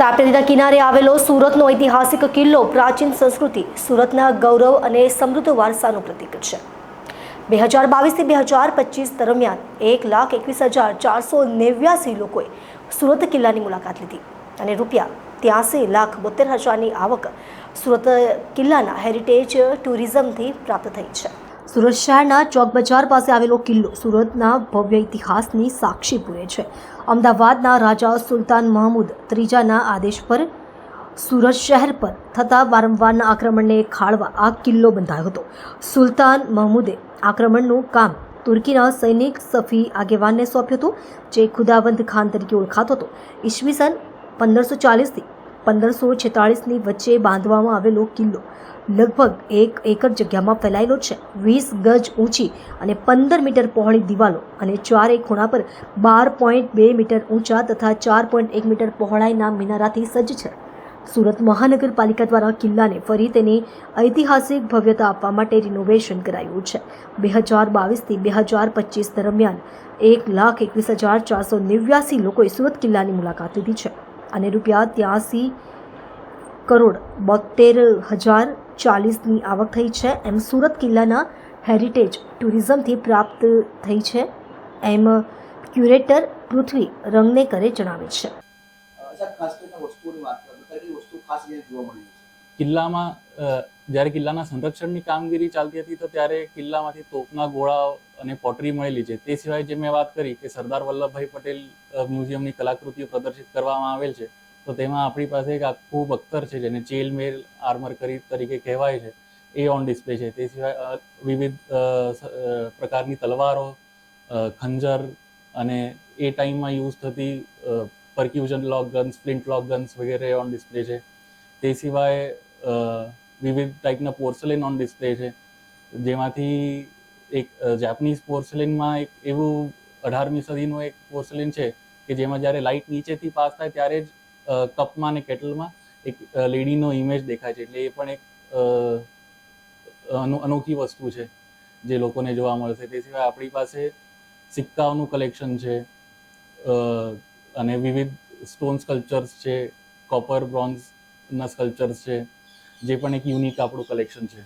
તાપી કિનારે આવેલો સુરતનો ઐતિહાસિક કિલ્લો પ્રાચીન સંસ્કૃતિ, સુરતના ગૌરવ અને સમૃદ્ધ વારસાનું પ્રતીક છે. બે હજાર બાવીસથી બે હજાર પચીસ દરમિયાન એક લાખ એકવીસ હજાર ચારસો નેવ્યાસી લોકોએ સુરત કિલ્લાની મુલાકાત લીધી અને રૂપિયા ત્યાસી લાખ બોતેર હજારની આવક સુરત કિલ્લાના હેરિટેજ ટુરિઝમથી પ્રાપ્ત થઈ છે. સુરત શહેરના ચોક બજાર પાસે આવેલો કિલ્લો સુરતના ભવ્ય ઇતિહાસની સાક્ષી પૂરે છે. અમદાવાદના રાજા સુલતાન મહમૂદ ત્રીજાના આદેશ પર સુરત શહેર પર થતા વારંવારના આક્રમણને ખાળવા આ કિલ્લો બંધાયો હતો. સુલતાન મહમૂદે આક્રમણનું કામ તુર્કીના સૈનિક સફી આગેવાનને સોંપ્યું હતું, જે ખુદાવંત ખાન તરીકે ઓળખાતો હતો. ઈસવીસન પંદરસો ચાલીસથી પંદરસો છેતાળીસની વચ્ચે બાંધવામાં આવેલો કિલ્લો લગભગ એક એકર જગ્યામાં ફેલાયેલો છે. વીસ ગજ ઊંચી અને પંદર મીટર પહોળી દિવાલો અને ચારે ખૂણા પર બાર પોઈન્ટ બે મીટર ઊંચા તથા ચાર પોઈન્ટ એક મીટર પહોળાઈના મિનારાથી સજ્જ છે. સુરત મહાનગરપાલિકા દ્વારા કિલ્લાને ફરી તેની ઐતિહાસિક ભવ્યતા આપવા માટે રિનોવેશન કરાયું છે. બે હજાર બાવીસથી બે હજાર પચીસ દરમિયાન એક લાખ એકવીસ હજાર ચારસો નેવ્યાસી લોકોએ સુરત કિલ્લાની મુલાકાત લીધી છે. અને રૂપિયા ત્યાસી કરોડ બોતેર હજાર ચાલીસની આવક થઈ છે. એમ સુરત કિલ્લાના હેરિટેજ ટુરિઝમથી પ્રાપ્ત થઈ છે. એમ ક્યુરેટર પૃથ્વી રંગનેકરે જણાવે છે. ખાસ કરીને વસ્તુઓની વાત કરો વસ્તુ ખાસ જોવા મળી છે? કિલ્લામાં જ્યારે કિલ્લાના સંરક્ષણની કામગીરી ચાલતી હતી, તો ત્યારે કિલ્લામાંથી તોપના ગોળાઓ અને પોટરી મળેલી છે. તે સિવાય જે મેં વાત કરી કે સરદાર વલ્લભભાઈ પટેલ મ્યુઝિયમની કલાકૃતિઓ પ્રદર્શિત કરવામાં આવેલ છે, તો તેમાં આપણી પાસે એક આખું બખ્તર છે, જેને ચેલ મેલ આર્મર કરી તરીકે કહેવાય છે. એ ઓન ડિસ્પ્લે છે. તે સિવાય વિવિધ પ્રકારની તલવારો ખંજર અને એ ટાઈમમાં યુઝ થતી percussion lock guns flint lock guns વગેરે ઓન ડિસ્પ્લે છે. તે સિવાય વિવિધ ટાઈપના પોર્સેલિન ઓન ડિસ્પ્લે છે. જેમાંથી એક જાપાનીઝ પોર્સેલિનમાં એક એવું અઢારમી સદીનું એક પોર્સેલિન છે કે જેમાં જ્યારે લાઇટ નીચેથી પાસ થાય ત્યારે જ કપમાં અને કેટલમાં એક લેડીનો ઇમેજ દેખાય છે. એટલે એ પણ એક અનો- અનોખી વસ્તુ છે જે લોકોને જોવા મળશે. તે સિવાય આપણી પાસે સિક્કાઓનું કલેક્શન છે અને વિવિધ સ્ટોન સ્કલ્પચર્સ છે કોપર બ્રોન્ઝના સ્કલ્પચર્સ છે. જે પણ એક યુનિક આપણું કલેક્શન છે.